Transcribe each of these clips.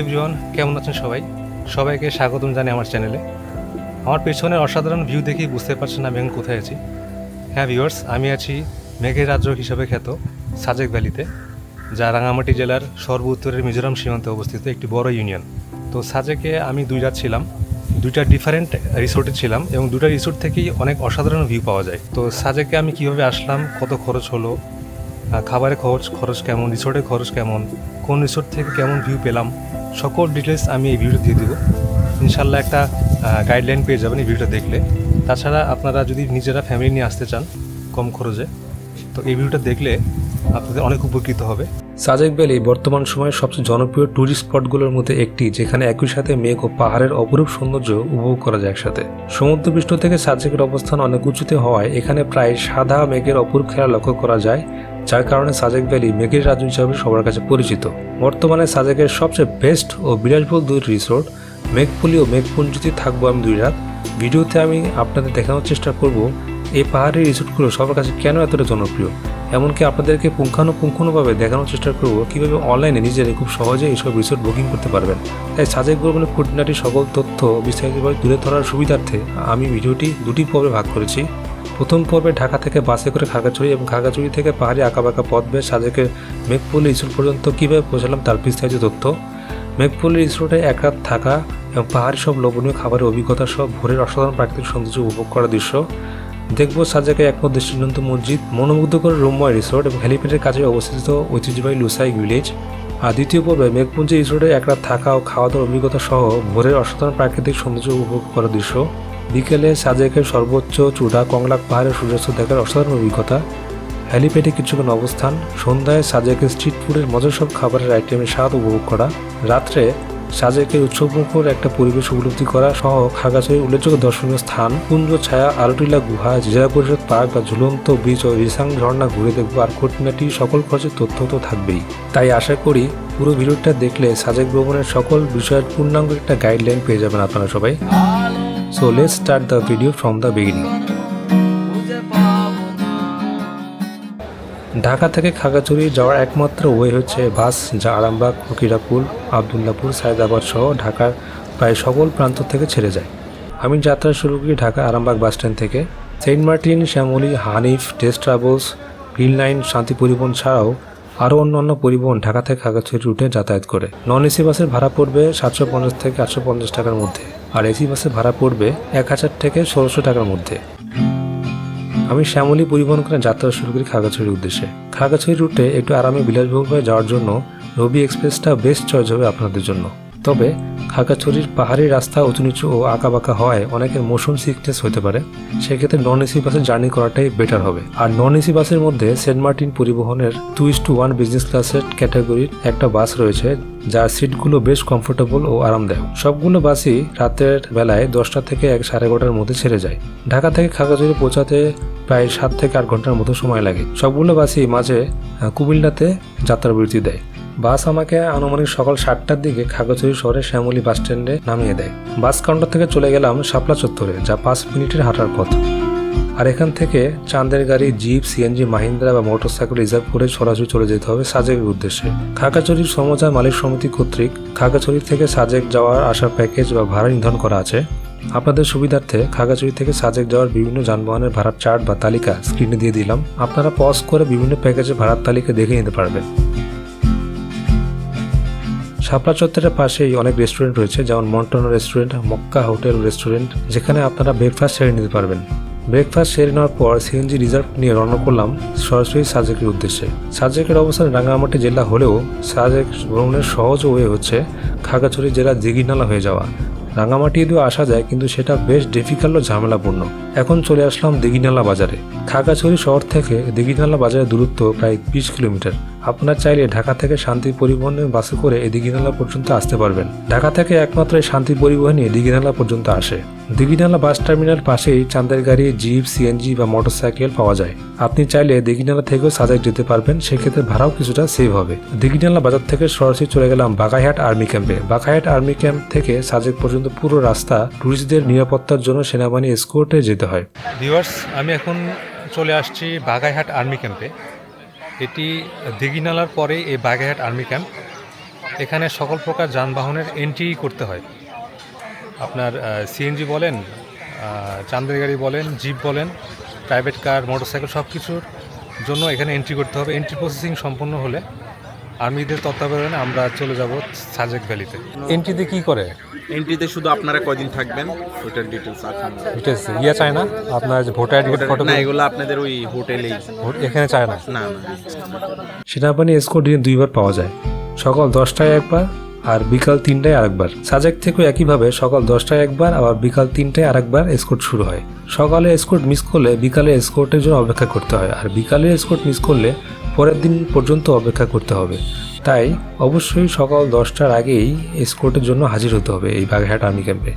Everyone কেমন আছেন সবাই? সবাইকে স্বাগতম জানাই আমার চ্যানেলে। আমার পেছনের অসাধারণ ভিউ দেখেই বুঝতে পারছেন আমি এখন কোথায় আছি। হ্যাঁ ভিউয়ার্স আমি আছি মেঘের রাজ্য হিসাবে খ্যাত সাজেক ভ্যালিতে, যা রাঙামাটি জেলার সর্ব উত্তরের মিজোরাম সীমান্তে অবস্থিত একটি বড় ইউনিয়ন। তো সাজেকে আমি দুই রাত ছিলাম, দুইটা ডিফারেন্ট রিসোর্টে ছিলাম এবং দুটা রিসোর্ট থেকেই অনেক অসাধারণ ভিউ পাওয়া যায়। তো সাজেকে আমি কীভাবে আসলাম, কত খরচ হলো খাবারের খরচ খরচ কেমন রিসোর্টের খরচ কেমন, কোন রিসোর্ট থেকে কেমন ভিউ পেলাম সকল ডিটেলস আমি এই ভিডিওতে দিয়ে দেবো। ইনশাল্লাহ একটা গাইডলাইন পেয়ে যাবেন এই ভিডিওটা দেখলে। তাছাড়া আপনারা যদি নিজেরা ফ্যামিলি নিয়ে আসতে চান কম খরচে, তো এই ভিডিওটা দেখলে আপনাদের অনেক উপকৃত হবে। সাজেক ভ্যালি বর্তমান সময়ে সবচেয়ে জনপ্রিয় ট্যুরিস্ট স্পটগুলোর মধ্যে একটি, যেখানে একই সাথে মেঘ ও পাহাড়ের অপরূপ সৌন্দর্য উপভোগ করা যায় একসাথে। সমুদ্রপৃষ্ঠ থেকে সাজেকের অবস্থান অনেক উঁচুতে হওয়ায় এখানে প্রায় সাদা মেঘের অপরূপ খেলা লক্ষ্য করা যায়, যার কারণে সাজেক ভ্যালি মেঘের রাজ্য হিসাবে সবার কাছে পরিচিত। বর্তমানে সাজেকের সবচেয়ে বেস্ট ও বিলাসবহুল দুই রিসোর্ট মেঘপুলি ও মেঘপুঞ্জিতে থাকব আমি দুই রাত। ভিডিওতে আমি আপনাদের দেখানোর চেষ্টা করব, এই পাহাড়ি রিসোর্টগুলো সবার কাছে কেন এতটা জনপ্রিয়? এমনকি আপনাদেরকে পুঙ্খানুপুঙ্খানুভাবে দেখানোর চেষ্টা করব কীভাবে অনলাইনে নিজেরা খুব সহজে এইসব রিসোর্ট বুকিং করতে পারবেন। তাই সাজেক ভ্রমণের খুঁটিনাটি সকল তথ্য বিস্তারিতভাবে তুলে ধরার সুবিধার্থে আমি ভিডিওটি দুটি পর্বে ভাগ করেছি। প্রথম পর্বে ঢাকা থেকে বাসে করে খাগড়াছড়ি এবং খাগড়াছড়ি থেকে পাহাড়ি আঁকাবাঁকা পথ বেয়ে সাজেকের মেঘপল্লী রিসোর্ট পর্যন্ত কীভাবে পৌঁছালাম তার বিস্তারিত তথ্য। মেঘপল্লী রিসোর্টে এক রাত থাকা এবং পাহাড়ি সব লোভনীয় খাবারের অভিজ্ঞতা সহ ভোরের অসাধারণ প্রাকৃতিক সৌন্দর্য উপভোগ করার দৃশ্য। দেখব সাজাকে একমত দৃষ্টিনন্ত মসজিদ, মনোমুগ্ধকর রুমময় রিসোর্ট এবং হেলিপ্যাডের কাছে অবস্থিত ঐতিহ্যবাহী লুসাই ভিলেজ, আর দ্বিতীয় পর্বে মেঘপুঞ্জি রিসোর্টে এক রাত থাকা ও খাওয়া দাওয়ার অভিজ্ঞতা সহ ভোরের অসাধারণ প্রাকৃতিক সৌন্দর্য উপভোগ করার দৃশ্য। বিকেলে সাজেকের সর্বোচ্চ চূড়া কংলাক পাহাড়ের সূর্যাস্ত দেখার অসাধারণ অভিজ্ঞতা। হ্যালিপ্যাডে কিছুক্ষণ অবস্থান, সন্ধ্যায় সাজেকের স্ট্রিট ফুডের মজার সব খাবারের আইটেমের স্বাদ উপভোগ করা। রাত্রে সাজেকের উৎসবমুখর একটা পরিবেশ উপলব্ধি করা সহ খাগাছড়ির উল্লেখযোগ্য দর্শনীয় স্থান। কুঞ্জ ছায়া আরটিলা গুহা, জেলা পরিষদ পার্ক বা ঝুলন্ত বীচ ও রিসাং ঝর্ণা ঘুরে দেখব আর খুঁটিনাটি সকল খরচের তথ্য তো থাকবেই। তাই আশা করি পুরো ভিডিওটা দেখলে সাজেক ভ্রমণের সকল বিষয়ের পূর্ণাঙ্গ একটা গাইডলাইন পেয়ে যাবেন আপনারা সবাই। So let's start the video from the beginning Dhaka থেকে খাগড়াছড়ি যাওয়ার একমাত্র ওয়ে হচ্ছে বাস, যা আরামবাগ, ফকিরাপুর, আবদুল্লাপুর, সায়দাবাদ সহ ঢাকার প্রায় সকল প্রান্ত থেকে ছেড়ে যায়। আমি যাত্রা শুরু করি ঢাকা আরামবাগ বাস স্ট্যান্ড থেকে। Saint Martin, Shyamoli, Hanif, test travels Hill Line Shanti Paribahan ছাড়াও আরও অন্যান্য পরিবহন ঢাকা থেকে খাগড়াছড়ি রুটে যাতায়াত করে। নন এসি বাসের ভাড়া পড়বে সাতশো পঞ্চাশ থেকে আটশো পঞ্চাশ টাকার মধ্যে, আর এসি বাসের ভাড়া পড়বে এক হাজার থেকে ষোলোশো টাকার মধ্যে। আমি শ্যামলী পরিবহন করে যাত্রা শুরু করি খাগড়াছড়ির উদ্দেশ্যে। খাগড়াছড়ি রুটে একটু আরামে বিলাসবহুলভাবে যাওয়ার জন্য রবি এক্সপ্রেসটা বেস্ট চয়েস হবে আপনাদের জন্য। তবে খাগড়াছড়ির পাহাড়ি রাস্তা উঁচু নিচু ও আঁকাবাঁকা হওয়ায় অনেকের মোশন সিকনেস হতে পারে। সেক্ষেত্রে নন এসি বাসে জার্নি করাটাই বেটার হবে। আর নন এসি বাসের মধ্যে সেন্ট মার্টিন পরিবহনের two is to one business ক্লাসের ক্যাটাগরির একটা বাস রয়েছে, যার সিটগুলো বেশ কমফোর্টেবল ও আরামদায়ক। সবগুলো বাসই রাতের বেলায় দশটা থেকে এক সাড়ে এগারোটার মধ্যে ছেড়ে যায়। ঢাকা থেকে খাগড়াছড়ি পৌঁছাতে প্রায় সাত থেকে আট ঘণ্টার মতো সময় লাগে। সবগুলো বাসই মাঝে কুমিল্লাতে যাত্রাবিরতি দেয়। বাস আমাকে আনুমানিক সকাল সাতটার দিকে খাগড়াছড়ি শহরের শ্যামলী বাস স্ট্যান্ডে নামিয়ে দেয়। বাস কাউন্টার থেকে চলে গেলাম শাপলা চত্বরে, যা পাঁচ মিনিটের হাঁটার পথ। আর এখান থেকে চাঁদের গাড়ি, জিপ, সিএনজি, মাহিন্দ্রা বা মোটরসাইকেল রিজার্ভ করে সরাসরি চলে যেতে হবে সাজেকের উদ্দেশ্যে। খাগড়াছড়ির সমজা মালিক সমিতি কর্তৃক খাগড়াছড়ি থেকে সাজেক যাওয়ার আসার প্যাকেজ বা ভাড়া নির্ধারণ করা আছে। আপনাদের সুবিধার্থে খাগড়াছড়ি থেকে সাজেক যাওয়ার বিভিন্ন যানবাহনের ভাড়ার চার্ট বা তালিকা স্ক্রিনে দিয়ে দিলাম। আপনারা পজ করে বিভিন্ন প্যাকেজের ভাড়ার তালিকা দেখে নিতে পারবেন। শাপলা চত্বরের পাশেই অনেক রেস্টুরেন্ট রয়েছে, যেমন মন্টনো রেস্টুরেন্ট মক্কা হোটেল রেস্টুরেন্ট যেখানে আপনারা ব্রেকফাস্ট সেরে নিতে পারবেন। ব্রেকফাস্ট সেরে নেওয়ার পর সিএনজি রিজার্ভ নিয়ে রওনা করলাম সরাসরি সাজেকের উদ্দেশ্যে। সাজেকের অবস্থান রাঙ্গামাটি জেলা হলেও সাজেক ভ্রমণের সহজ ওয়ে হচ্ছে খাগড়াছড়ি জেলার দিঘিনালা হয়ে যাওয়া। রাঙামাটি দিয়েও আসা যায়, কিন্তু সেটা বেশ ডিফিকাল্ট ও ঝামেলাপূর্ণ। এখন চলে আসলাম দিঘিনালা বাজারে। খাগাছড়ি শহর থেকে দিঘিনালা বাজারের দূরত্ব প্রায় বিশ কিলোমিটার। আপনার চাইলে ঢাকা থেকে শান্তি পরিবহনের বাসে করে এই দিঘিনালা পর্যন্ত আসতে পারবেন। ঢাকা থেকে একমাত্র এই শান্তি পরিবহনই দিঘিনালা পর্যন্ত আসে। দিঘিনালা বাস টার্মিনাল পাশেই চাঁদের গাড়ি, জিপ, সিএনজি বা মোটরসাইকেল পাওয়া যায়। আপনি চাইলে দিঘিনালা থেকেও সাজাক যেতে পারবেন, সেক্ষেত্রে ভাড়াও কিছুটা সেভ হবে। দিঘিনালা বাজার থেকে সরাসরি চলে গেলাম বাগাইহাট আর্মি ক্যাম্পে। বাগাইহাট আর্মি ক্যাম্প থেকে সাজেক পর্যন্ত পুরো রাস্তা টুরিস্টদের নিরাপত্তার জন্য সেনাবাহিনী এসকোর্টে যেতে হয়। ভিউয়ার্স আমি এখন চলে আসছি বাগাইহাট আর্মি ক্যাম্পে। এটি দিঘিনালার পরে এই বাগেরহাট আর্মি ক্যাম্প। এখানে সকল প্রকার যানবাহনের এন্ট্রি করতে হয়। আপনার সিএনজি বলেন চান্দের গাড়ি বলেন জিপ বলেন প্রাইভেট কার মোটরসাইকেল সব কিছুর জন্য এখানে এন্ট্রি করতে হবে। এন্ট্রি প্রসেসিং সম্পন্ন হলে আর্মিদের তত্ত্বাবধানে আমরা চলে যাব সাজেক ভ্যালিতে। এন্ট্রিতে কি করে? এন্ট্রিতে শুধু আপনারা কয়দিন থাকবেন? ওইটার ডিটেলস আছে ডিটেলস ইয়ে চায় না? আপনার যে ভোটার আইডি ফটো না এগুলো আপনাদের ওই হোটেলেই। এখানে চায় না? না না। সেনাবাহিনী এসকোর্ট দিনে দুইবার পাওয়া যায়। সকাল দশটায় একবার আর বিকাল তিনটায় আরেকবার। সাজেক থেকেও একইভাবে সকাল দশটায় একবার আবার বিকাল তিনটায় আরেকবার এসকোর্ট শুরু হয়। সকালে এসকোর্ট মিস করলে বিকালে এসকোর্টের জন্য অপেক্ষা করতে হয়। আর বিকালে এসকোর্ট মিস করলে পরের দিন পর্যন্ত অপেক্ষা করতে হবে। তাই অবশ্যই সকাল দশটার আগেই এসকোর্টের জন্য হাজির হতে হবে এই বাগেরহাট আর্মি ক্যাম্পে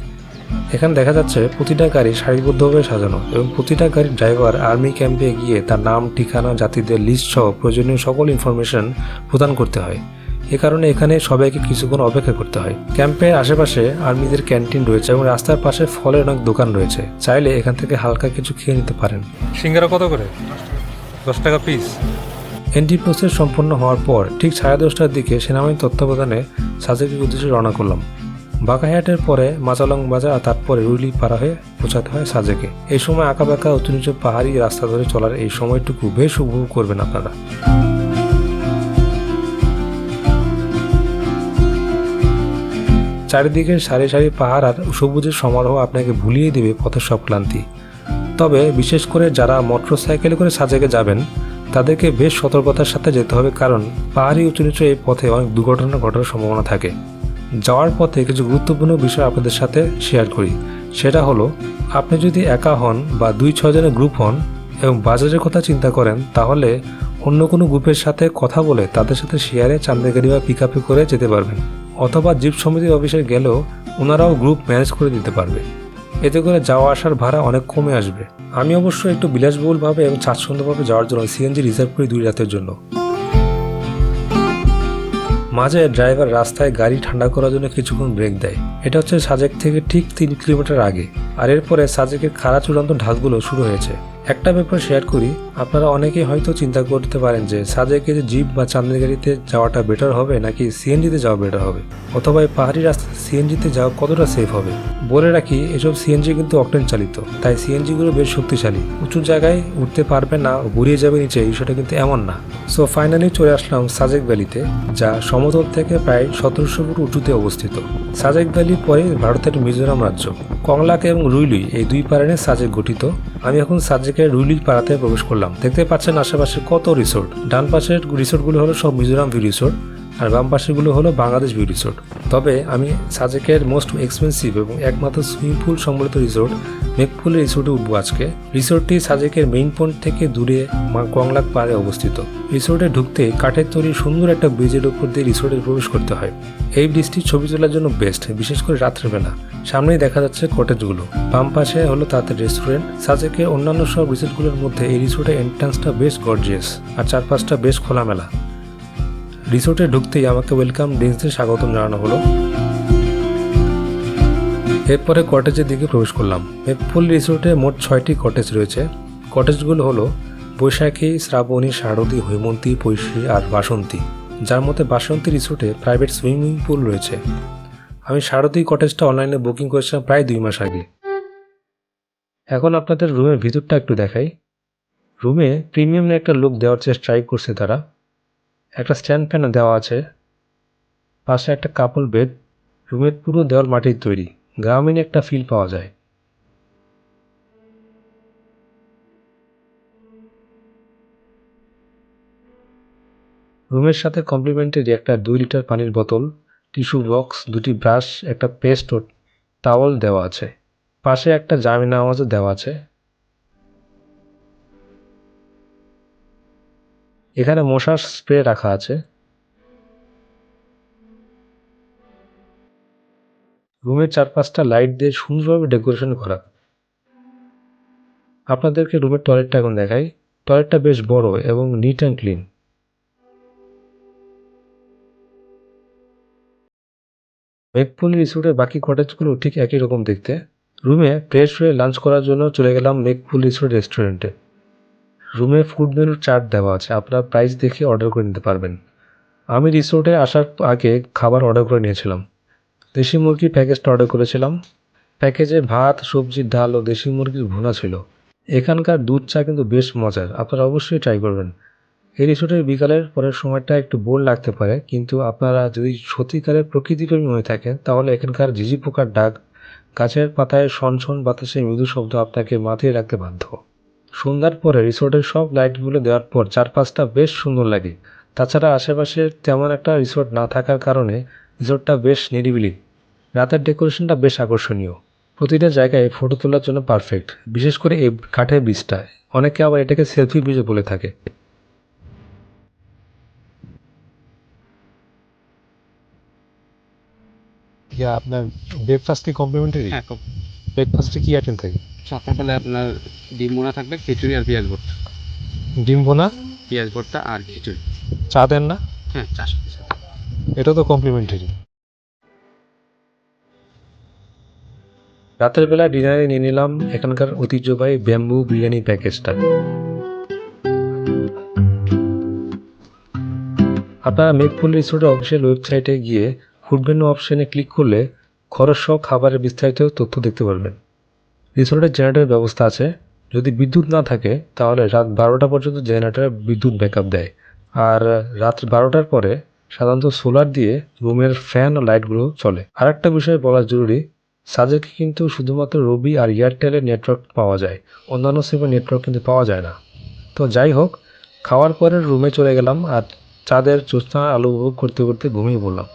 এখানে দেখা যাচ্ছে প্রতিটা গাড়ি সারিবদ্ধভাবে সাজানো এবং প্রতিটা গাড়ির ড্রাইভার আর্মি ক্যাম্পে গিয়ে তার নাম, ঠিকানা, জাতিদের লিস্ট সহ প্রয়োজনীয় সকল ইনফরমেশন প্রদান করতে হয়। এ কারণে এখানে সবাইকে কিছুক্ষণ অপেক্ষা করতে হয়। ক্যাম্পের আশেপাশে আর্মিদের ক্যান্টিন রয়েছে এবং রাস্তার পাশে ফলের অনেক দোকান রয়েছে। চাইলে এখান থেকে হালকা কিছু খেয়ে নিতে পারেন। সিঙ্গারা কত করে? দশ টাকা পিস এন্ট্রি প্রসেস সম্পন্ন হওয়ার পর ঠিক সাড়ে দশটার দিকে সেনাবাহিনীর তত্ত্বাবধানে সাজেকের উদ্দেশ্যে রওনা করলাম। বাঁকাহাটের পরে মাচালং বাজার আর তারপরে রুইলি পাড়া হয়ে পৌঁছাতে হয় সাজেকে। এই সময় আঁকাবাঁকা উঁচু নিচু পাহাড়ি রাস্তা ধরে চলার এই সময়টুকু বেশ উপভোগ করবেন আপনারা। চারিদিকে সারি সারি পাহাড় আর সবুজের সমারোহ আপনাকে ভুলিয়ে দেবে পথের সব ক্লান্তি। তবে বিশেষ করে যারা মোটরসাইকেলে করে সাজেকে যাবেন তাদেরকে বেশ সতর্কতার সাথে যেতে হবে কারণ পাহাড়ি উঁচু নিচু এই পথে অনেক দুর্ঘটনা ঘটার সম্ভাবনা থাকে। যাওয়ার পথে কিছু গুরুত্বপূর্ণ বিষয় আপনাদের সাথে শেয়ার করি। সেটা হলো, আপনি যদি একা হন বা দুই ছজনের গ্রুপ হন এবং বাজারের কথা চিন্তা করেন, তাহলে অন্য কোনো গ্রুপের সাথে কথা বলে তাদের সাথে শেয়ারে চান্দের গাড়ি বা পিক করে যেতে পারবেন। অথবা জিপ সমিতির অফিসে গেলেও ওনারাও গ্রুপ ম্যানেজ করে দিতে পারবে। এতে করে যাওয়া আসার ভাড়া অনেক কমে আসবে। আমি অবশ্য একটু বিলাসবহুলভাবে এবং স্বাচ্ছন্দ্যভাবে যাওয়ার জন্য সিএনজি রিজার্ভ করি দুই রাতের জন্য। মাঝে ড্রাইভার রাস্তায় গাড়ি ঠান্ডা করার জন্য কিছুক্ষণ ব্রেক দেয়। এটা হচ্ছে সাজেক থেকে ঠিক তিন কিলোমিটার আগে। আর এরপরে সাজেকের খাড়া চূড়ান্ত ঢাকগুলো শুরু হয়েছে। একটা ব্যাপার শেয়ার করি, আপনারা অনেকেই হয়তো চিন্তা করতে পারেন যে সাজেকে যে জিপ বা চাঁদের গাড়িতে যাওয়াটা বেটার হবে নাকি সিএনজিতে যাওয়া বেটার হবে? অথবা এই পাহাড়ি রাস্তা সিএনজিতে যাওয়া কতটা সেফ হবে? বলে রাখি, এসব সিএনজি কিন্তু অকটেন চালিত, তাই সিএনজিগুলো বেশ শক্তিশালী। উঁচু জায়গায় উঠতে পারবে না ঘুরিয়ে যাবে নিচে বিষয়টা কিন্তু এমন না। সো ফাইনালি চলে আসলাম সাজেক ভ্যালিতে যা সমতল থেকে প্রায় সতেরোশো ফুট উঁচুতে অবস্থিত। সাজেক ভ্যালি পরে ভারতের মিজোরাম রাজ্য। কংলাক এবং রুইলুই এই দুই পাড়ানে সাজেক গঠিত। আমি এখন সাজেকের রুইলুই পাড়াতে প্রবেশ করলাম। দেখতে পাচ্ছেন আশেপাশে কত রিসোর্ট ডান পাশের রিসোর্টগুলো হলো সব মিজোরাম ভিউ রিসোর্ট আর বাম পাশেগুলো হলো বাংলাদেশ ভিউ রিসোর্ট। তবে আমি সাজেকের মোস্ট এক্সপেন্সিভ এবং একমাত্র সুইমিং পুল সম্বলিত রিসোর্ট মেঘপুল রিসোর্টে উঠবো আজকে। রিসোর্টটি সাজেকের মেইন পয়েন্ট থেকে দূরে কংলাক পাড়ে অবস্থিত। রিসোর্টে ঢুকতে কাঠের তৈরি সুন্দর একটা ব্রিজের উপর দিয়ে রিসোর্টে প্রবেশ করতে হয়। এই ব্রিজটি ছবি তোলার জন্য বেস্ট, বিশেষ করে রাত্রেবেলা। সামনেই দেখা যাচ্ছে কটেজগুলো। বাম পাশে হলো তাদের রেস্টুরেন্ট। সাজেকের অন্যান্য সব রিসোর্টগুলোর মধ্যে এই রিসোর্টের এন্ট্রান্সটা বেশ গর্জিয়াস আর চারপাশটা বেশ খোলামেলা। রিসোর্টে ঢুকতেই আমাকে ওয়েলকাম ড্রিঙ্কস স্বাগতম জানানো হলো। এরপরে কটেজের দিকে প্রবেশ করলাম। মেপফুল রিসোর্টে মোট ছয়টি কটেজ রয়েছে। কটেজগুলো হলো বৈশাখী, শ্রাবণী, শারদী, হৈমন্তী পৈশী আর বাসন্তী। যার মধ্যে বাসন্তী রিসোর্টে প্রাইভেট সুইমিং পুল রয়েছে। আমি শারদী কটেজটা অনলাইনে বুকিং করেছিলাম প্রায় দুই মাস আগে। এখন আপনাদের রুমের ভিতরটা একটু দেখাই। রুমে প্রিমিয়াম একটা লুক দেওয়ার চেষ্টা ট্রাই করছে তারা। একটা স্ট্যান্ড ফ্যানও দেওয়া আছে। পাশে একটা কাপল বেড, রুমের পুরো দেওয়াল মাটির তৈরি। গ্রামীণ একটা ফিল পাওয়া যায়। রুমের সাথে কমপ্লিমেন্টারি একটা দুই লিটার পানির বোতল, টিস্যু বক্স, দুটি ব্রাশ, একটা পেস্ট ও টাওয়াল দেওয়া আছে। পাশে একটা জামি নামাজও দেওয়া আছে। এখানে মশার স্প্রে রাখা আছে। রুমের চারপাশটা লাইট দিয়ে সুন্দরভাবে ডেকোরেশন করা। আপনাদেরকে রুমের টয়লেটটা এখন দেখাই। টয়লেটটা বেশ বড় এবং নিট অ্যান্ড ক্লিন মেঘপুল রিসোর্টের বাকি কটেজগুলো ঠিক একই রকম দেখতে। রুমে ফ্রেশ হয়ে লাঞ্চ করার জন্য চলে গেলাম মেঘপুল রিসোর্ট রেস্টুরেন্টে রুমে ফুড মেনুর চার্ট দেওয়া আছে। আপনার প্রাইস দেখে অর্ডার করে নিতে পারবেন। আমি রিসোর্টে আসার আগে খাবার অর্ডার করে নিয়েছিলাম। দেশি মুরগির প্যাকেজটা অর্ডার করেছিলাম। প্যাকেজে ভাত, সবজি, ডাল ও দেশি মুরগির ভুনা ছিল। এখানকার দুধ চা কিন্তু বেশ মজার। আপনারা অবশ্যই ট্রাই করবেন। এই রিসোর্টের বিকালের পরের সময়টা একটু বোর লাগতে পারে, কিন্তু আপনারা যদি সত্যিকারের প্রকৃতিপ্রেমী হয়ে থাকেন, তাহলে এখানকার ঝিঝি পোকার ডাক, গাছের পাতায় সনসন বাতাসে মৃদু শব্দ আপনাকে মাথায় রাখতে বাধ্য। সন্ধ্যার পরে রিসোর্টের সব লাইটগুলো দেওয়ার পর চারপাশটা বেশ সুন্দর লাগে। তাছাড়া আশেপাশে তেমন একটা রিসোর্ট না থাকার কারণে রিসোর্টটা বেশ নিরিবিলি। রাতের ডেকোরেশনটা বেশ আকর্ষণীয়। প্রতিটা জায়গায় ফটো তোলার জন্য পারফেক্ট বিশেষ করে এই কাঠের বীজটায় অনেকে আবার এটাকে সেলফি ব্রিজও বলে থাকে। আপনার ব্রেকফাস্ট কি কমপ্লিমেন্টারি হ্যাঁ ব্রেকফাস্টে কি আইটেম থাকে? সকালবেলা আপনার ডিম বোনা থাকবে খিচুড়ি আর পেঁয়াজ ভর্তা। ডিম বোনা? পেঁয়াজ ভর্তা আর খিচুড়ি। চা দেন না? হ্যাঁ পিস এটা তো কমপ্লিমেন্টারি রাতের বেলা ডিনারে নিয়ে নিলাম এখানকার ঐতিহ্যবাহী ব্যাম্বু বিরিয়ানি প্যাকেজটা। আপনারা মেঘপুল রিসোর্টের অফিসিয়াল ওয়েবসাইটে গিয়ে ফুড মেনু অপশনে ক্লিক করলে খরচ সহ খাবারের বিস্তারিত তথ্য দেখতে পারবেন। রিসোর্টের জেনারেটরের ব্যবস্থা আছে। যদি বিদ্যুৎ না থাকে, তাহলে রাত বারোটা পর্যন্ত জেনারেটর বিদ্যুৎ ব্যাকআপ দেয়। আর রাত বারোটার পরে সাধারণত সোলার দিয়ে রুমের ফ্যান ও লাইটগুলো চলে। আর একটা বিষয় বলা জরুরি, সাজেকে কিন্তু শুধুমাত্র রবি আর এয়ারটেলের নেটওয়ার্ক পাওয়া যায়। অন্যান্য সিমের নেটওয়ার্ক কিন্তু পাওয়া যায় না। তো যাই হোক, খাওয়ার পরে রুমে চলে গেলাম আর চাঁদের জ্যোৎস্না আলো উপভোগ করতে করতে ঘুমিয়ে পড়লাম।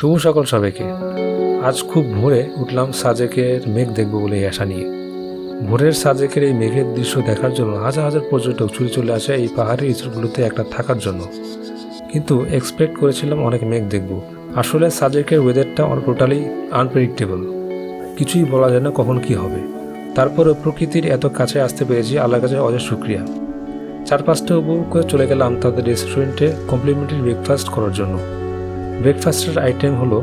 শুভ সকাল সবাইকে। আজ খুব ভোরে উঠলাম সাজেকের মেঘ দেখব বলে এই আশা নিয়ে। ভোরের সাজেকের এই মেঘের দৃশ্য দেখার জন্য হাজার হাজার পর্যটক ছুটে চলে আসে এই পাহাড়ি রিসোর্টগুলোতে একটা থাকার জন্য। কিন্তু এক্সপেক্ট করেছিলাম অনেক মেঘ দেখব। আসলে সাজেকের ওয়েদারটা টোটালি আনপ্রেডিক্টেবল কিছুই বলা যায় না কখন কি হবে। তারপরে প্রকৃতির এত কাছে আসতে পেরেছি আল্লাহর কাছে অজয় শুক্রিয়া। চার পাঁচটা উপভোগ করে চলে গেলাম তাদের রেস্টুরেন্টে কমপ্লিমেন্টারি ব্রেকফাস্ট করার জন্য। ব্রেকফাস্টের আইটেম হলো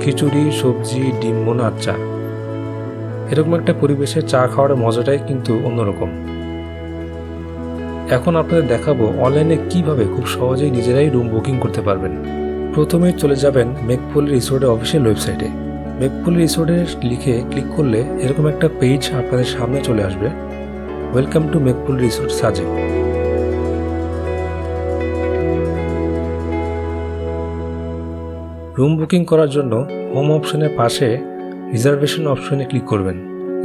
খিচুড়ি, সবজি, ডিম বোনা আর চা। এরকম একটা পরিবেশে চা খাওয়ার মজাটাই কিন্তু অন্যরকম। এখন আপনাদের দেখাবো অনলাইনে কীভাবে খুব সহজেই নিজেরাই রুম বুকিং করতে পারবেন। প্রথমেই চলে যাবেন মেকপুল রিসোর্টের অফিসিয়াল ওয়েবসাইটে মেকপুল রিসোর্টে লিখে ক্লিক করলে এরকম একটা পেজ আপনাদের সামনে চলে আসবে। Welcome to Meghpul resort Sajek room booking করার জন্য হোম অপশনের পাশে রিজার্ভেশন অপশনে ক্লিক করবেন।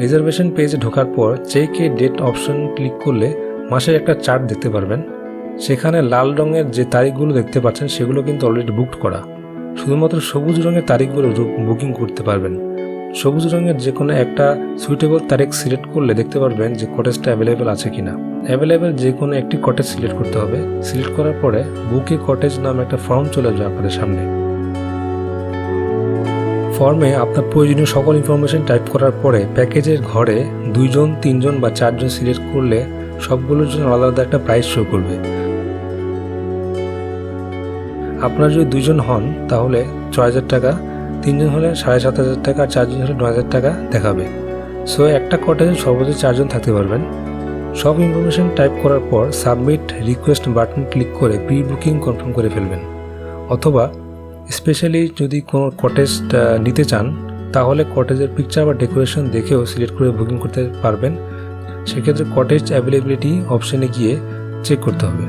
রিজার্ভেশন পেজে ঢোকার পর check a date option click করলে মাসের একটা চার্ট দেখতে পারবেন। সেখানে লাল রঙের যে তারিখগুলো দেখতে পাচ্ছেন সেগুলো কিন্তু অলরেডি বুকড করা। শুধুমাত্র সবুজ রঙের তারিখগুলো বুকিং করতে পারবেন। সবুজ রঙের যে কোনো একটা সুইটেবল তারিখ সিলেক্ট করলে দেখতে পারবেন যে কটেজটা অ্যাভেলেবেল আছে কিনা। অ্যাভেলেবেল যে কোনো একটি কটেজ সিলেক্ট করতে হবে। সিলেক্ট করার পরে বুকে কটেজ নামে একটা ফর্ম চলে আসবে আপনাদের সামনে। ফর্মে আপনার প্রয়োজনীয় সকল ইনফরমেশন টাইপ করার পরে প্যাকেজের ঘরে দুইজন, তিনজন বা চারজন সিলেক্ট করলে সবগুলোর জন্য আলাদা আলাদা একটা প্রাইস শো করবে। আপনারা যদি দুইজন হন, তাহলে ছয় হাজার টাকা, তিনজন হলে সাড়ে সাত হাজার টাকা, আর চারজন হলে নয় হাজার টাকা দেখাবে। সো একটা কটেজে সর্বোচ্চ চারজন থাকতে পারবেন। সব ইনফরমেশন টাইপ করার পর সাবমিট রিকোয়েস্ট বাটন ক্লিক করে প্রি বুকিং কনফার্ম করে ফেলবেন। অথবা স্পেশালি যদি কোনো কটেজ নিতে চান, তাহলে কটেজের পিকচার বা ডেকোরেশন দেখেও সিলেক্ট করে বুকিং করতে পারবেন। সেক্ষেত্রে কটেজ অ্যাভেলেবিলিটি অপশানে গিয়ে চেক করতে হবে।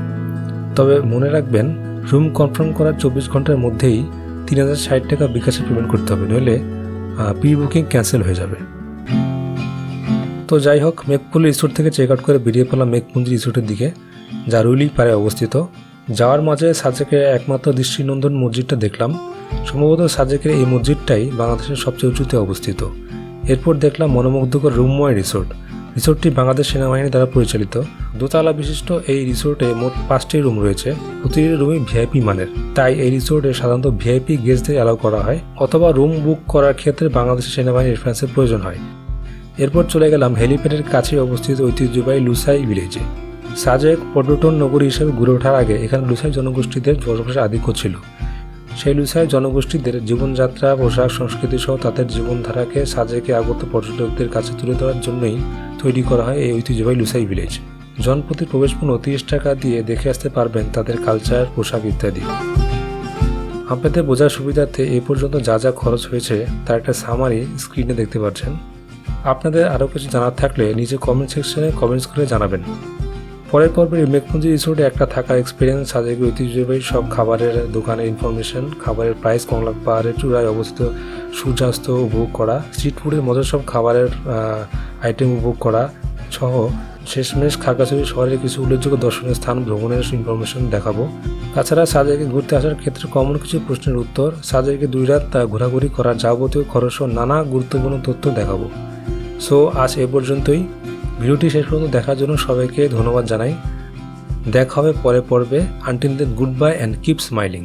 তবে মনে রাখবেন রুম কনফার্ম করার চব্বিশ ঘণ্টার মধ্যেই তিন হাজার ষাট টাকা বিকাশে পেমেন্ট করতে হবে, নইলে প্রি বুকিং ক্যান্সেল হয়ে যাবে। তো যাই হোক মেঘপুল রিসোর্ট থেকে চেক আউট করে বেরিয়ে পড়লাম মেঘপুঞ্জি রিসোর্টের দিকে, যা রুইলি পাড়ে অবস্থিত। যাওয়ার মাঝে সাজেকের একমাত্র দৃষ্টিনন্দন মসজিদটা দেখলাম। সম্ভবত সাজেকের এই মসজিদটাই বাংলাদেশের সবচেয়ে উঁচুতে অবস্থিত। এরপর দেখলাম মনোমুগ্ধকর রুমময় রিসোর্ট। রিসোর্টটি বাংলাদেশ সেনাবাহিনী দ্বারা পরিচালিত। দোতলা বিশিষ্ট এই রিসোর্টে মোট পাঁচটি রুম রয়েছে। প্রতিটি রুমই ভিআইপি মানের। তাই এই রিসোর্টে সাধারণত ভিআইপি গেস্টদের অ্যালাউ করা হয় অথবা রুম বুক করার ক্ষেত্রে বাংলাদেশের সেনাবাহিনীর রেফারেন্সের প্রয়োজন হয়। এরপর চলে গেলাম হেলিপ্যাডের কাছে অবস্থিত ঐতিহ্যবাহী লুসাই ভিলেজে। সাজেক পর্যটন নগরী হিসেবে গড়ে ওঠার আগে এখানে লুসাই জনগোষ্ঠীদের বসবাসের আধিক্য ছিল। সেই লুসাই জনগোষ্ঠীদের জীবনযাত্রা, পোশাক, সংস্কৃতি সহ তাদের জীবনধারাকে সাজেকে আগত পর্যটকদের কাছে তুলে ধরার জন্যই তৈরি করা হয় এই ঐতিহ্যবাহী লুসাই ভিলেজ। জনপ্রতি প্রবেশ মূল্য তিরিশ টাকা দিয়ে দেখে আসতে পারবেন তাদের কালচার, পোশাক ইত্যাদি। আপনাদের বোঝার সুবিধার্থে এ পর্যন্ত যা যা খরচ হয়েছে তার একটা সামারি স্ক্রিনে দেখতে পাচ্ছেন। আপনাদের আরও কিছু জানার থাকলে নিজে কমেন্ট সেকশনে কমেন্টস করে জানাবেন। পরের পর্বে মেঘপুঞ্জি রিসোর্টে একটা থাকার এক্সপিরিয়েন্স সাজেকে ঐতিহ্যবাহী সব খাবারের দোকানের ইনফরমেশন খাবারের প্রাইস কমলাক পাহাড়ের চূড়ায় অবস্থিত সূর্যাস্ত উপভোগ করা স্ট্রিট ফুডের মজার সব খাবারের আইটেম উপভোগ করা সহ শেষমেশ খাগড়াছড়ি শহরের কিছু উল্লেখযোগ্য দর্শনীয় স্থান ভ্রমণের ইনফরমেশন দেখাবো। তাছাড়া সাজেকে ঘুরতে আসার ক্ষেত্রে কমন কিছু প্রশ্নের উত্তর সাজেকে দুই রাত তা ঘোরাঘুরি করার যাবতীয় খরচ নানা গুরুত্বপূর্ণ তথ্য দেখাবো। সো আজ এ পর্যন্তই। ভিডিওটি শেষ পর্যন্ত দেখার জন্য সবাইকে ধন্যবাদ জানাই। দেখা হবে পরে পর্বে। Until then goodbye and keep smiling